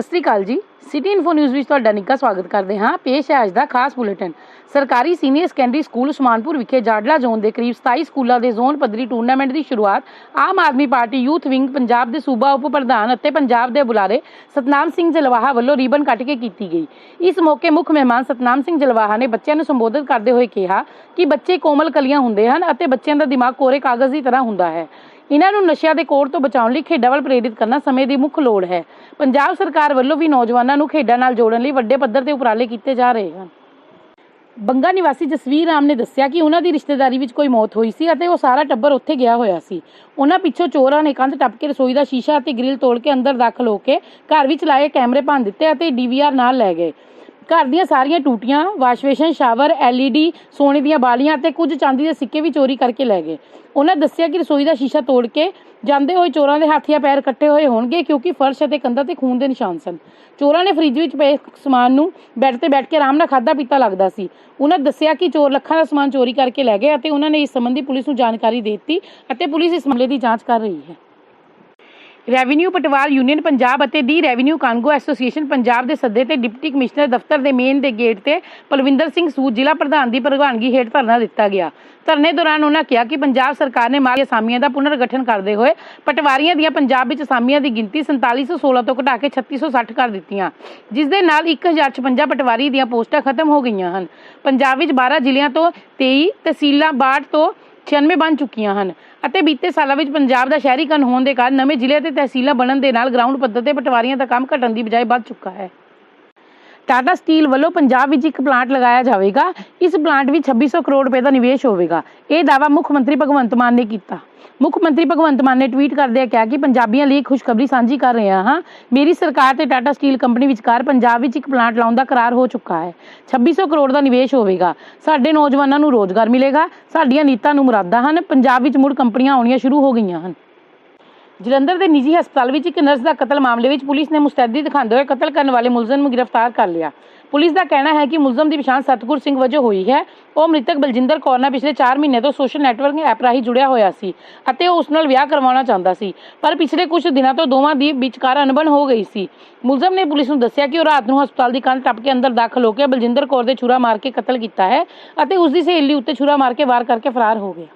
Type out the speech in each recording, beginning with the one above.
ਸਤਿ ਸ੍ਰੀ ਅਕਾਲ ਜੀ। City info news ਵਿੱਚ ਤੁਹਾਡਾ ਨਿੱਘਾ ਸਵਾਗਤ ਕਰਦੇ ਹਾਂ। ਪੇਸ਼ ਹੈ ਅੱਜ ਦਾ ਖਾਸ ਬੁਲੇਟਿਨ। ਸਰਕਾਰੀ ਸੀਨੀਅਰ ਸੈਕੰਡਰੀ ਸਕੂਲ ਉਸਮਾਨਪੁਰ ਵਿਖੇ ਜਾਡਲਾ ਜ਼ੋਨ ਦੇ ਕਰੀਬ 27 ਸਕੂਲਾਂ ਦੇ ਜ਼ੋਨ ਪੱਧਰੀ ਟੂਰਨਾਮੈਂਟ ਦੀ ਸ਼ੁਰੂਆਤ Aam Aadmi party youth wing, Punjab ਦੇ ਸੂਬਾ ਉਪ ਪ੍ਰਧਾਨ ਅਤੇ ਪੰਜਾਬ ਦੇ ਬੁਲਾਰੇ ਸਤਨਾਮ ਸਿੰਘ ਜਲਵਾਹਾ ਵੱਲੋਂ ਰੀਬਨ ਕੱਟ ਕੇ ਕੀਤੀ ਗਈ। ਇਸ ਮੌਕੇ ਮੁੱਖ ਮਹਿਮਾਨ ਸਤਨਾਮ ਸਿੰਘ ਜਲਵਾਹਾ ਨੇ ਬੱਚਿਆਂ ਨੂੰ ਸੰਬੋਧਿਤ ਕਰਦੇ ਹੋਏ ਕਿਹਾ ਕਿ ਬੱਚੇ ਕੋਮਲ ਕਲੀਆਂ ਹੁੰਦੇ ਹਨ ਅਤੇ ਬੱਚਿਆਂ ਦਾ ਦਿਮਾਗ ਕੋਰੇ ਕਾਗਜ਼ ਦੀ ਤਰ੍ਹਾਂ ਹੁੰਦਾ ਹੈ। ਇਹਨਾਂ ਨੂੰ ਨਸ਼ਿਆਂ ਦੇ ਕੋਰ ਤੋਂ ਬਚਾਉਣ ਲਈ ਖੇਡਾਂ ਵੱਲ ਪ੍ਰੇਰਿਤ ਕਰਨਾ ਸਮੇਂ ਦੀ ਮੁੱਖ ਲੋੜ ਹੈ। ਪੰਜਾਬ ਸਰਕਾਰ ਵੱਲੋਂ ਵੀ ਨੌਜਵਾਨਾਂ ਨੂੰ ਖੇਡਾਂ ਨਾਲ ਜੋੜਨ ਲਈ ਵੱਡੇ ਪੱਧਰ ਤੇ ਉਪਰਾਲੇ ਕੀਤੇ ਜਾ ਰਹੇ ਹਨ। ਬੰਗਾ ਨਿਵਾਸੀ ਜਸਵੀਰ ਰਾਮ ਨੇ ਦੱਸਿਆ ਕਿ ਉਹਨਾਂ ਦੀ ਰਿਸ਼ਤੇਦਾਰੀ ਵਿੱਚ ਕੋਈ ਮੌਤ ਹੋਈ ਸੀ ਅਤੇ ਉਹ ਸਾਰਾ ਟੱਬਰ ਉੱਥੇ ਗਿਆ ਹੋਇਆ ਸੀ। ਉਹਨਾਂ ਪਿੱਛੋਂ ਚੋਰਾਂ ਨੇ ਕੰਧ ਟੱਪ ਕੇ ਰਸੋਈ ਦਾ ਸ਼ੀਸ਼ਾ ਅਤੇ ਗ੍ਰਿਲ ਤੋੜ ਕੇ ਅੰਦਰ ਦਾਖਲ ਹੋ ਕੇ ਘਰ ਵਿੱਚ ਲਾਏ ਕੈਮਰੇ ਭੰਨ ਦਿੱਤੇ ਅਤੇ ਡੀਵੀਆਰ ਨਾਲ ਲੈ ਗਏ। ਘਰ ਦੀਆਂ ਸਾਰੀਆਂ ਟੂਟੀਆਂ ਵਾਸ਼ਵੇਸ਼ਨ ਸ਼ਾਵਰ ਐਲਈਡੀ ਸੋਨੇ ਦੀਆਂ ਬਾਲੀਆਂ ਅਤੇ ਕੁਝ ਚਾਂਦੀ ਦੇ ਸਿੱਕੇ ਵੀ ਚੋਰੀ ਕਰਕੇ ਲੈ ਗਏ। ਉਹਨਾਂ ਦੱਸਿਆ ਕਿ ਰਸੋਈ ਦਾ ਸ਼ੀਸ਼ਾ ਤੋੜ ਕੇ ਜਾਂਦੇ ਹੋਏ ਚੋਰਾਂ ਦੇ ਹੱਥ ਜਾਂ ਪੈਰ ਕੱਟੇ ਹੋਏ ਹੋਣਗੇ ਕਿਉਂਕਿ ਫਰਸ਼ ਅਤੇ ਕੰਧਾਂ ਤੇ ਖੂਨ ਦੇ ਨਿਸ਼ਾਨ ਸਨ। ਚੋਰਾਂ ਨੇ ਫ੍ਰਿਜ ਵਿੱਚ ਪਏ ਸਮਾਨ ਨੂੰ ਬੈੱਡ ਤੇ ਬੈਠ ਕੇ ਆਰਾਮ ਨਾਲ ਖਾਦਾ ਪੀਤਾ ਲੱਗਦਾ ਸੀ। ਉਹਨਾਂ ਦੱਸਿਆ ਕਿ ਚੋਰ ਲੱਖਾਂ ਦਾ ਸਮਾਨ ਚੋਰੀ ਕਰਕੇ ਲੈ ਗਏ ਅਤੇ ਉਹਨਾਂ ਨੇ ਇਸ ਸੰਬੰਧੀ ਪੁਲਿਸ ਨੂੰ ਜਾਣਕਾਰੀ ਦੇ ਦਿੱਤੀ ਅਤੇ ਪੁਲਿਸ ਇਸ ਮਾਮਲੇ ਦੀ ਜਾਂਚ ਕਰ ਰਹੀ ਹੈ। ਰੈਵਨਿਊ ਪਟਵਾਰ ਯੂਨੀਅਨ ਪੰਜਾਬ ਅਤੇ ਦੀ ਰੈਵਨਿਊ ਕਾਂਗੋ ਐਸੋਸੀਏਸ਼ਨ ਪੰਜਾਬ ਦੇ ਸੱਦੇ ਤੇ ਡਿਪਟੀ ਕਮਿਸ਼ਨਰ ਦਫ਼ਤਰ ਦੇ ਮੇਨ ਦੇ ਗੇਟ ਤੇ ਪਲਵਿੰਦਰ ਸਿੰਘ ਸੂਦ ਜ਼ਿਲ੍ਹਾ ਪ੍ਰਧਾਨ ਦੀ ਪ੍ਰਧਾਨਗੀ ਹੇਠ ਧਰਨਾ ਦਿੱਤਾ ਗਿਆ। ਧਰਨੇ ਦੌਰਾਨ ਉਹਨਾਂ ਕਿਹਾ ਕਿ ਪੰਜਾਬ ਸਰਕਾਰ ਨੇ ਮਾਲੀ ਅਸਾਮੀਆਂ ਦਾ ਪੁਨਰਗਠਨ ਕਰਦੇ ਹੋਏ ਪਟਵਾਰੀਆਂ ਦੀਆਂ ਪੰਜਾਬ ਵਿੱਚ ਅਸਾਮੀਆਂ ਦੀ ਗਿਣਤੀ 4716 ਤੋਂ ਘਟਾ ਕੇ 3660 ਕਰ ਦਿੱਤੀਆਂ, ਜਿਸ ਦੇ ਨਾਲ 1056 ਪਟਵਾਰੀ ਦੀਆਂ ਪੋਸਟਾਂ ਖਤਮ ਹੋ ਗਈਆਂ ਹਨ। ਪੰਜਾਬ ਵਿੱਚ 12 ਜ਼ਿਲ੍ਹਿਆਂ ਤੋਂ 23 ਤਹਿਸੀਲਾਂ 62 ਤੋਂ 96 ਬਣ ਚੁੱਕੀਆਂ ਹਨ। ਅਤੇ ਬੀਤੇ ਸਾਲਾਂ ਵਿੱਚ ਪੰਜਾਬ ਦਾ ਸ਼ਹਿਰੀਕਰਨ ਹੋਣ ਦੇ ਕਾਰਨ ਨਵੇਂ ਜ਼ਿਲ੍ਹੇ ਤੇ ਤਹਿਸੀਲਾਂ ਬਣਨ ਦੇ ਨਾਲ ਗਰਾਊਂਡ ਪੱਧਰ ਤੇ ਪਟਵਾਰੀਆਂ ਦਾ ਕੰਮ ਘਟਣ ਦੀ ਬਜਾਏ ਵੱਧ ਚੁੱਕਾ ਹੈ। ਟਾਟਾ ਸਟੀਲ ਵੱਲੋਂ ਪੰਜਾਬ ਵਿੱਚ ਇੱਕ ਪਲਾਂਟ ਲਗਾਇਆ ਜਾਵੇਗਾ। ਇਸ ਪਲਾਂਟ ਵਿੱਚ 2600 ਕਰੋੜ ਰੁਪਏ ਦਾ ਨਿਵੇਸ਼ ਹੋਵੇਗਾ। ਇਹ ਦਾਅਵਾ ਮੁੱਖ ਮੰਤਰੀ ਭਗਵੰਤ ਮਾਨ ਨੇ ਕੀਤਾ। ਮੁੱਖ ਮੰਤਰੀ ਭਗਵੰਤ ਮਾਨ ਨੇ ਟਵੀਟ ਕਰਦਿਆਂ ਕਿਹਾ ਕਿ ਪੰਜਾਬੀਆਂ ਲਈ ਇੱਕ ਖੁਸ਼ਖਬਰੀ ਸਾਂਝੀ ਕਰ ਰਿਹਾ ਹਾਂ। ਮੇਰੀ ਸਰਕਾਰ ਤੇ ਟਾਟਾ ਸਟੀਲ ਕੰਪਨੀ ਵਿਚਕਾਰ ਪੰਜਾਬ ਵਿੱਚ ਇੱਕ ਪਲਾਂਟ ਲਾਉਣ ਦਾ ਕਰਾਰ ਹੋ ਚੁੱਕਾ ਹੈ। 2600 ਕਰੋੜ ਦਾ ਨਿਵੇਸ਼ ਹੋਵੇਗਾ। ਸਾਡੇ ਨੌਜਵਾਨਾਂ ਨੂੰ ਰੋਜ਼ਗਾਰ ਮਿਲੇਗਾ। ਸਾਡੀਆਂ ਨੀਤਾਂ ਨੂੰ ਮੁਰਾਦਾ ਹਨ। ਪੰਜਾਬ ਵਿੱਚ ਮੁੜ ਕੰਪਨੀਆਂ ਆਉਣੀਆਂ ਸ਼ੁਰੂ ਹੋ ਗਈਆਂ ਹਨ। ਜਲੰਧਰ ਦੇ ਨਿੱਜੀ ਹਸਪਤਾਲ ਵਿੱਚ ਇੱਕ ਨਰਸ ਦਾ ਕਤਲ ਮਾਮਲੇ ਵਿੱਚ ਪੁਲਿਸ ਨੇ ਮੁਸਤੈਦੀ ਦਿਖਾਉਂਦੇ ਹੋਏ ਕਤਲ ਕਰਨ ਵਾਲੇ ਮੁਲਜ਼ਮ ਨੂੰ ਗ੍ਰਿਫਤਾਰ ਕਰ ਲਿਆ। ਪੁਲਿਸ ਦਾ ਕਹਿਣਾ ਹੈ ਕਿ ਮੁਲਜ਼ਮ ਦੀ ਪਛਾਣ ਸਤਗੁਰ ਸਿੰਘ ਵਜੋਂ ਹੋਈ ਹੈ। ਉਹ ਮ੍ਰਿਤਕ ਬਲਜਿੰਦਰ ਕੌਰ ਨਾਲ ਪਿਛਲੇ 4 ਮਹੀਨੇ ਤੋਂ ਸੋਸ਼ਲ ਨੈਟਵਰਕਿੰਗ ਐਪ ਰਾਹੀਂ ਜੁੜਿਆ ਹੋਇਆ ਸੀ ਅਤੇ ਉਹ ਉਸ ਨਾਲ ਵਿਆਹ ਕਰਵਾਉਣਾ ਚਾਹੁੰਦਾ ਸੀ। ਪਰ ਪਿਛਲੇ ਕੁਝ ਦਿਨਾਂ ਤੋਂ ਦੋਵਾਂ ਦੀ ਵਿਚਕਾਰ ਅਣਬਣ ਹੋ ਗਈ ਸੀ। ਮੁਲਜ਼ਮ ਨੇ ਪੁਲਿਸ ਨੂੰ ਦੱਸਿਆ ਕਿ ਉਹ ਰਾਤ ਨੂੰ ਹਸਪਤਾਲ ਦੀ ਕੰਧ ਟੱਪ ਕੇ ਅੰਦਰ ਦਾਖਲ ਹੋ ਕੇ ਬਲਜਿੰਦਰ ਕੌਰ ਦੇ ਛੁਰਾ ਮਾਰ ਕੇ ਕਤਲ ਕੀਤਾ ਹੈ ਅਤੇ ਉਸ ਦੀ ਸਹੇਲੀ ਉੱਤੇ ਛੁਰਾ ਮਾਰ ਕੇ ਵਾਰ ਕਰਕੇ ਫਰਾਰ ਹੋ ਗਿਆ।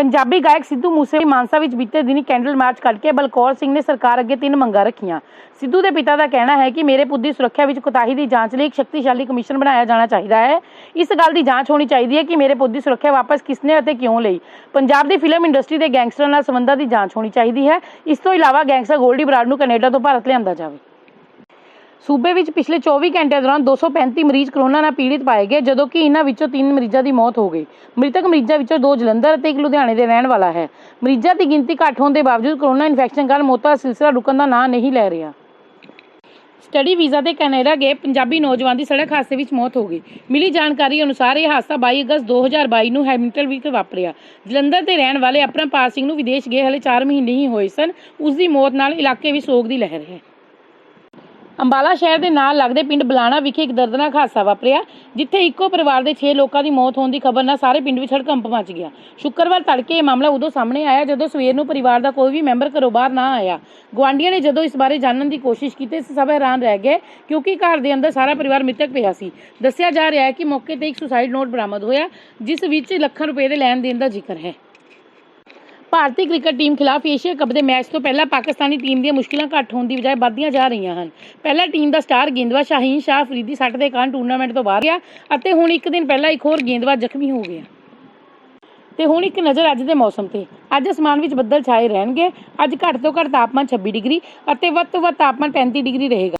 ਪੰਜਾਬੀ ਗਾਇਕ ਸਿੱਧੂ ਮੂਸੇ ਮਾਨਸਾ ਵਿੱਚ ਬੀਤੇ ਦਿਨੀ ਕੈਂਡਲ ਮਾਰਚ ਕਰਕੇ ਬਲਕੌਰ ਸਿੰਘ ਨੇ ਸਰਕਾਰ ਅੱਗੇ ਤਿੰਨ ਮੰਗਾਂ ਰੱਖੀਆਂ। ਸਿੱਧੂ ਦੇ ਪਿਤਾ ਦਾ ਕਹਿਣਾ ਹੈ ਕਿ ਮੇਰੇ ਪੁੱਤ ਦੀ ਸੁਰੱਖਿਆ ਵਿੱਚ ਕੋਤਾਹੀ ਦੀ ਜਾਂਚ ਲਈ ਇੱਕ ਸ਼ਕਤੀਸ਼ਾਲੀ ਕਮਿਸ਼ਨ ਬਣਾਇਆ ਜਾਣਾ ਚਾਹੀਦਾ ਹੈ। ਇਸ ਗੱਲ ਦੀ ਜਾਂਚ ਹੋਣੀ ਚਾਹੀਦੀ ਹੈ ਕਿ ਮੇਰੇ ਪੁੱਤ ਦੀ ਸੁਰੱਖਿਆ ਵਾਪਸ ਕਿਸਨੇ ਅਤੇ ਕਿਉਂ ਲਈ। ਪੰਜਾਬ ਦੀ ਫਿਲਮ ਇੰਡਸਟਰੀ ਦੇ ਗੈਂਗਸਟਰਾਂ ਨਾਲ ਸੰਬੰਧਾਂ ਦੀ ਜਾਂਚ ਹੋਣੀ ਚਾਹੀਦੀ ਹੈ। ਇਸ ਤੋਂ ਇਲਾਵਾ ਗੈਂਗਸਟਰ ਗੋਲਡੀ ਬਰਾੜ ਨੂੰ ਕੈਨੇਡਾ ਤੋਂ ਭਾਰਤ ਲਿਆਂਦਾ ਜਾਵੇ। ਸੂਬੇ ਵਿੱਚ ਪਿਛਲੇ 24 ਘੰਟਿਆਂ ਦੌਰਾਨ 235 ਮਰੀਜ਼ ਕਰੋਨਾ ਨਾਲ ਪੀੜਿਤ ਪਾਏ ਗਏ, ਜਦੋਂ ਕਿ ਇਹਨਾਂ ਵਿੱਚੋਂ 3 ਮਰੀਜ਼ਾਂ ਦੀ ਮੌਤ ਹੋ ਗਈ। ਮ੍ਰਿਤਕ ਮਰੀਜ਼ਾਂ ਵਿੱਚੋਂ ਦੋ ਜਲੰਧਰ ਅਤੇ ਇੱਕ ਲੁਧਿਆਣੇ ਦੇ ਰਹਿਣ ਵਾਲਾ ਹੈ। ਮਰੀਜ਼ਾਂ ਦੀ ਗਿਣਤੀ ਘੱਟ ਹੋਣ ਦੇ ਬਾਵਜੂਦ ਕਰੋਨਾ ਇਨਫੈਕਸ਼ਨ ਕਾਰਨ ਮੌਤਾਂ ਦਾ ਸਿਲਸਿਲਾ ਰੁਕਣ ਦਾ ਨਾਂ ਨਹੀਂ ਲੈ ਰਿਹਾ। ਸਟੱਡੀ ਵੀਜ਼ਾ ਤੇ ਕੈਨੇਡਾ ਗਏ ਪੰਜਾਬੀ ਨੌਜਵਾਨ ਦੀ ਸੜਕ ਹਾਦਸੇ ਵਿੱਚ ਮੌਤ ਹੋ ਗਈ। ਮਿਲੀ ਜਾਣਕਾਰੀ ਅਨੁਸਾਰ ਇਹ ਹਾਦਸਾ 22 ਅਗਸਤ 2022 ਨੂੰ ਹੈਮਿਲਟਨ ਵਿੱਚ ਵਾਪਰਿਆ। ਜਲੰਧਰ ਦੇ ਰਹਿਣ ਵਾਲੇ ਅਪਰਮਪਾਲ ਸਿੰਘ ਨੂੰ ਵਿਦੇਸ਼ ਗਏ, ਹਲੇ 4 ਮਹੀਨੇ ਹੀ ਹੋਏ ਸਨ। ਉਸ ਦੀ ਮੌਤ ਨਾਲ ਇਲਾਕੇ ਵਿੱਚ ਸੋਗ ਦੀ ਲਹਿਰ ਹੈ। ਅੰਬਾਲਾ ਸ਼ਹਿਰ ਦੇ ਨਾਲ ਲੱਗਦੇ ਪਿੰਡ ਬਲਾਣਾ ਵਿਖੇ ਇੱਕ ਦਰਦਨਾਕ ਹਾਦਸਾ ਵਾਪਰਿਆ, ਜਿੱਥੇ ਇੱਕੋ ਪਰਿਵਾਰ ਦੇ 6 ਲੋਕਾਂ ਦੀ ਮੌਤ ਹੋਣ ਦੀ ਖਬਰ ਨਾਲ ਸਾਰੇ ਪਿੰਡ ਵਿੱਚ ਹੜਕੰਪ ਮਚ ਗਿਆ। ਸ਼ੁੱਕਰਵਾਰ ਤੜਕੇ ਇਹ ਮਾਮਲਾ ਉਦੋਂ ਸਾਹਮਣੇ ਆਇਆ ਜਦੋਂ ਸਵੇਰ ਨੂੰ ਪਰਿਵਾਰ ਦਾ ਕੋਈ ਵੀ ਮੈਂਬਰ ਘਰੋਂ ਬਾਹਰ ਨਾ ਆਇਆ। ਗੁਆਂਢੀਆਂ ਨੇ ਜਦੋਂ ਇਸ ਬਾਰੇ ਜਾਣਨ ਦੀ ਕੋਸ਼ਿਸ਼ ਕੀਤੀ ਤਾਂ ਸਭ ਹੈਰਾਨ ਰਹਿ ਗਏ ਕਿਉਂਕਿ ਘਰ ਦੇ ਅੰਦਰ ਸਾਰਾ ਪਰਿਵਾਰ ਮ੍ਰਿਤਕ ਪਿਆ ਸੀ। ਦੱਸਿਆ ਜਾ ਰਿਹਾ ਹੈ ਕਿ ਮੌਕੇ ਤੇ ਇੱਕ ਸੁਸਾਈਡ ਨੋਟ ਬਰਾਮਦ ਹੋਇਆ, ਜਿਸ ਵਿੱਚ ਲੱਖਾਂ ਰੁਪਏ ਦੇ ਲੈਣ ਦੇਣ ਦਾ ਜ਼ਿਕਰ ਹੈ। ਭਾਰਤੀ ਕ੍ਰਿਕਟ ਟੀਮ ਖਿਲਾਫ ਏਸ਼ੀਆ ਕੱਪ ਦੇ ਮੈਚ ਤੋਂ ਪਹਿਲਾਂ ਪਾਕਿਸਤਾਨੀ ਟੀਮ ਦੀਆਂ ਮੁਸ਼ਕਿਲਾਂ ਘੱਟ ਹੋਣ ਦੀ ਬਜਾਏ ਵੱਧਦੀਆਂ ਜਾ ਰਹੀਆਂ ਹਨ। ਪਹਿਲਾਂ ਟੀਮ ਦਾ ਸਟਾਰ ਗੇਂਦਬਾਜ਼ ਸ਼ਾਹੀਨ ਸ਼ਾਹ ਫਰੀਦੀ ਸੱਟ ਦੇ ਕਾਰਨ ਟੂਰਨਾਮੈਂਟ ਤੋਂ ਬਾਹਰ ਗਿਆ ਅਤੇ ਹੁਣ ਇੱਕ ਦਿਨ ਪਹਿਲਾਂ ਇੱਕ ਹੋਰ ਗੇਂਦਬਾਜ਼ ਜ਼ਖਮੀ ਹੋ ਗਿਆ। ਤੇ ਹੁਣ ਇੱਕ ਨਜ਼ਰ ਅੱਜ ਦੇ ਮੌਸਮ ਤੇ। ਅੱਜ ਅਸਮਾਨ ਵਿੱਚ ਬੱਦਲ ਛਾਏ ਰਹਿਣਗੇ। ਅੱਜ ਘੱਟ ਤੋਂ ਘੱਟ ਤਾਪਮਾਨ 26 ਡਿਗਰੀ ਅਤੇ ਵੱਧ ਤੋਂ ਵੱਧ ਤਾਪਮਾਨ 35 ਡਿਗਰੀ ਰਹੇਗਾ।